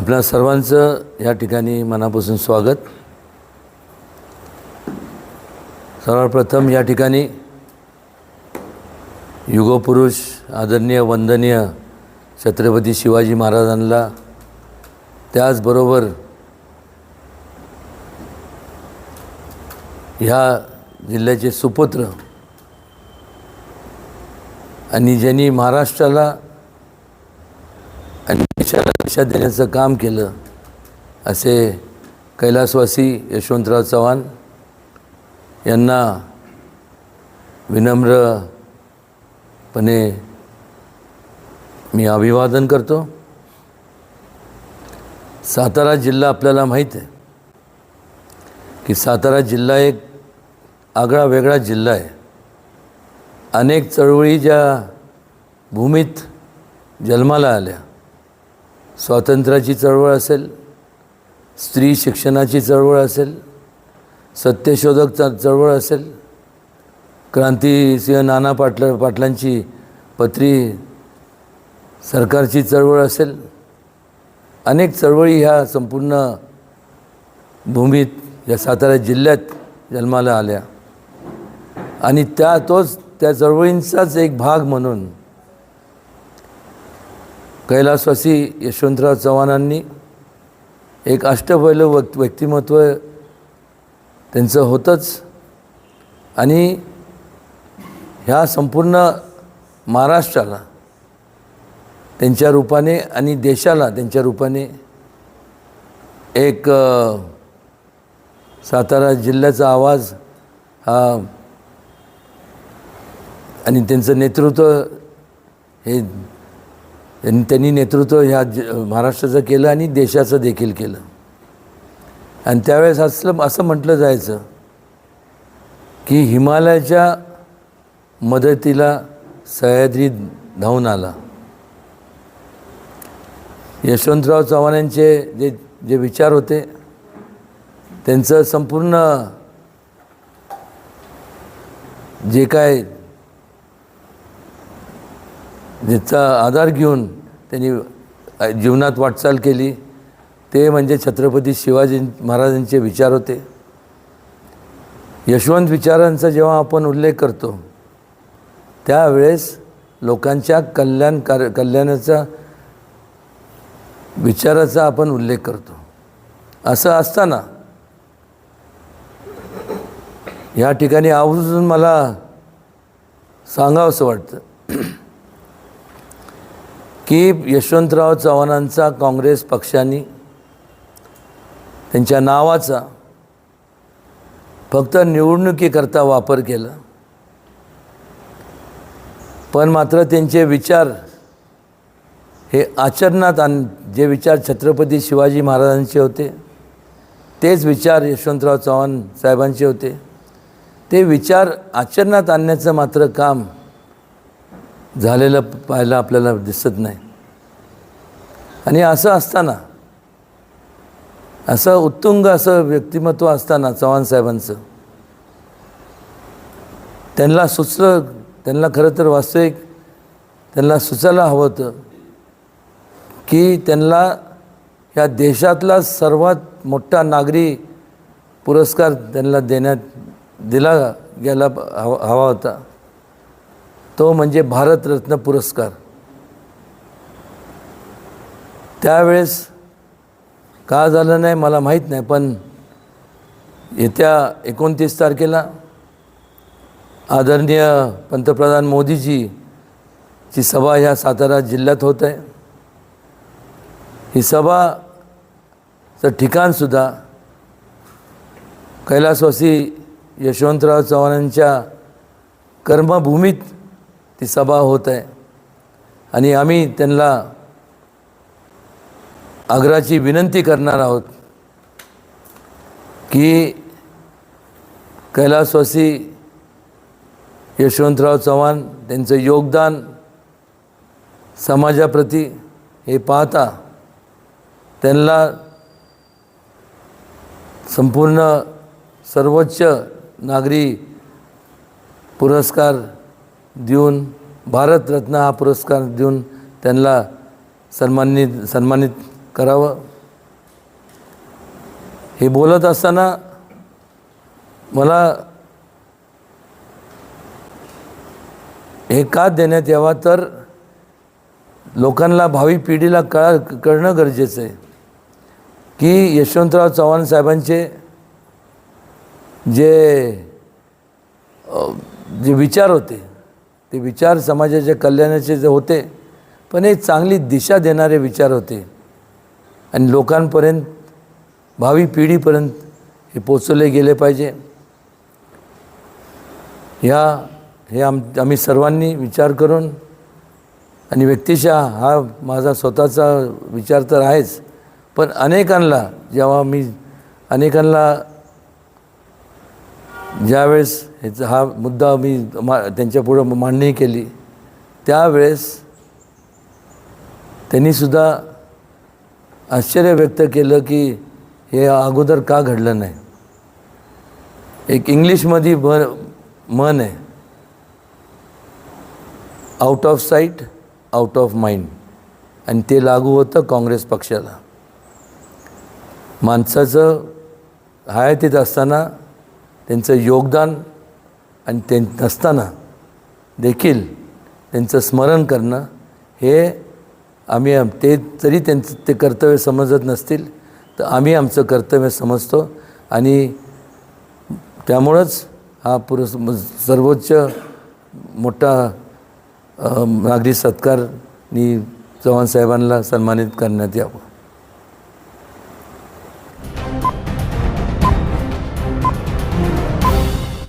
आपल्या सर्वांचं या ठिकाणी मनापासून स्वागत. सर्वप्रथम या ठिकाणी युगपुरुष आदरणीय वंदनीय छत्रपती शिवाजी महाराजांना त्याचबरोबर ह्या जिल्ह्याचे सुपुत्र आणि ज्यांनी महाराष्ट्राला देशाला दिशा देण्याचं काम केलं असे कैलासवासी यशवंतराव चव्हाण यांना विनम्रपणे मी अभिवादन करतो. सातारा जिल्हा आपल्याला माहीत आहे की सातारा जिल्हा एक आगळा वेगळा जिल्हा आहे. अनेक चळवळी ज्या भूमीत जन्माला आल्या स्वातंत्र्याची चळवळ असेल स्त्री शिक्षणाची चळवळ असेल सत्यशोधक चळवळ असेल क्रांतीसिंह नाना पाटला पाटलांची पत्री सरकारची चळवळ असेल अनेक चळवळी ह्या संपूर्ण भूमीत या सातारा जिल्ह्यात जन्माला आल्या. आणि त्या तोच त्या चळवळींचाच एक भाग म्हणून कैलासवासी यशवंतराव चव्हाणांनी एक अष्टपैल व्यक् व्यक्तिमत्व त्यांचं होतंच. आणि ह्या संपूर्ण महाराष्ट्राला त्यांच्या रूपाने आणि देशाला त्यांच्या रूपाने एक सातारा जिल्ह्याचा आवाज हा आणि त्यांचं नेतृत्व हे त्यांनी त्यांनी नेतृत्व ह्या ज महाराष्ट्राचं केलं आणि देशाचं देखील केलं. आणि त्यावेळेस असलं असं म्हटलं जायचं की हिमालयाच्या मदतीला सह्याद्री धावून आला. यशवंतराव चव्हाण यांचे जे जे विचार होते त्यांचं संपूर्ण जे काय ज्याचा आधार घेऊन त्यांनी जीवनात वाटचाल केली. ते म्हणजे छत्रपती शिवाजी महाराजांचे विचार होते. यशवंत विचारांचा जेव्हा आपण उल्लेख करतो त्यावेळेस लोकांच्या कल्याण कार्य कल्याणाचा विचाराचा आपण उल्लेख करतो. असं असताना या ठिकाणी आवर्जून मला सांगावंसं वाटतं. की यशवंतराव चव्हाणांचा काँग्रेस पक्षाने त्यांच्या नावाचा फक्त निवडणुकीकरता वापर केला. पण मात्र त्यांचे विचार हे आचरणात आण जे विचार छत्रपती शिवाजी महाराजांचे होते तेच विचार यशवंतराव चव्हाण साहेबांचे होते. ते विचार आचरणात आणण्याचं मात्र काम झालेलं पाहायला आपल्याला दिसत नाही. आणि असं असताना असं उत्तुंग असं व्यक्तिमत्व असताना चव्हाण साहेबांचं त्यांना सुचलं त्यांना खरं तर वास्तविक त्यांना सुचायला हवं होतं की त्यांना ह्या देशातला सर्वात मोठा नागरी पुरस्कार त्यांना देण्यात दिला गेला हवा हवा होता. तो म्हणजे भारतरत्न पुरस्कार. त्यावेळेस का झालं नाही मला माहीत नाही पण येत्या एकोणतीस तारखेला आदरणीय पंतप्रधान मोदीजी ची सभा ह्या सातारा जिल्ह्यात होत आहे. ही सभाचं ठिकाणसुद्धा कैलासवासी यशवंतराव चव्हाणांच्या कर्मभूमीत ती सभा होत आहे. आणि आम्ही त्यांना आग्राची विनंती करणार आहोत की कैलासवासी यशवंतराव चव्हाण त्यांचं योगदान समाजाप्रती हे पाहता त्यांना संपूर्ण सर्वोच्च नागरी पुरस्कार देऊन भारतरत्न हा पुरस्कार देऊन त्यांना सन्मानित सन्मानित करावं. हे बोलत असताना मला हे का देण्यात यावा तर लोकांना भावी पिढीला कळा कळणं गरजेचं आहे. की यशवंतराव चव्हाण साहेबांचे जे जे विचार होते ते विचार समाजाच्या कल्याणाचे जे होते पण एक चांगली दिशा देणारे विचार होते. आणि लोकांपर्यंत भावी पिढीपर्यंत हे पोचवले गेले पाहिजे. ह्या हे आम आम्ही सर्वांनी विचार करून आणि व्यक्तिशः हा माझा स्वतःचा विचार तर आहेच पण अनेकांना जेव्हा मी अनेकांना ज्यावेळेस ह्याचा हा मुद्दा मी मा त्यांच्यापुढं मांडणी केली. त्यावेळेस त्यांनीसुद्धा आश्चर्य व्यक्त केलं की हे अगोदर का घडलं नाही? एक इंग्लिशमध्ये ब मन आहे. Out of sight out of mind आणि ते लागू होतं काँग्रेस पक्षाला. माणसाचं हयातीत असताना त्यांचं योगदान आणि ते नसताना देखील त्यांचं स्मरण करणं हे आम्ही ते जरी त्यांचं ते कर्तव्य समजत नसतील तर आम्ही आमचं कर्तव्य समजतो. आणि त्यामुळंच हा पुरस् सर्वोच्च मोठा नागरी सत्कारनी चव्हाण साहेबांना सन्मानित करण्यात यावं.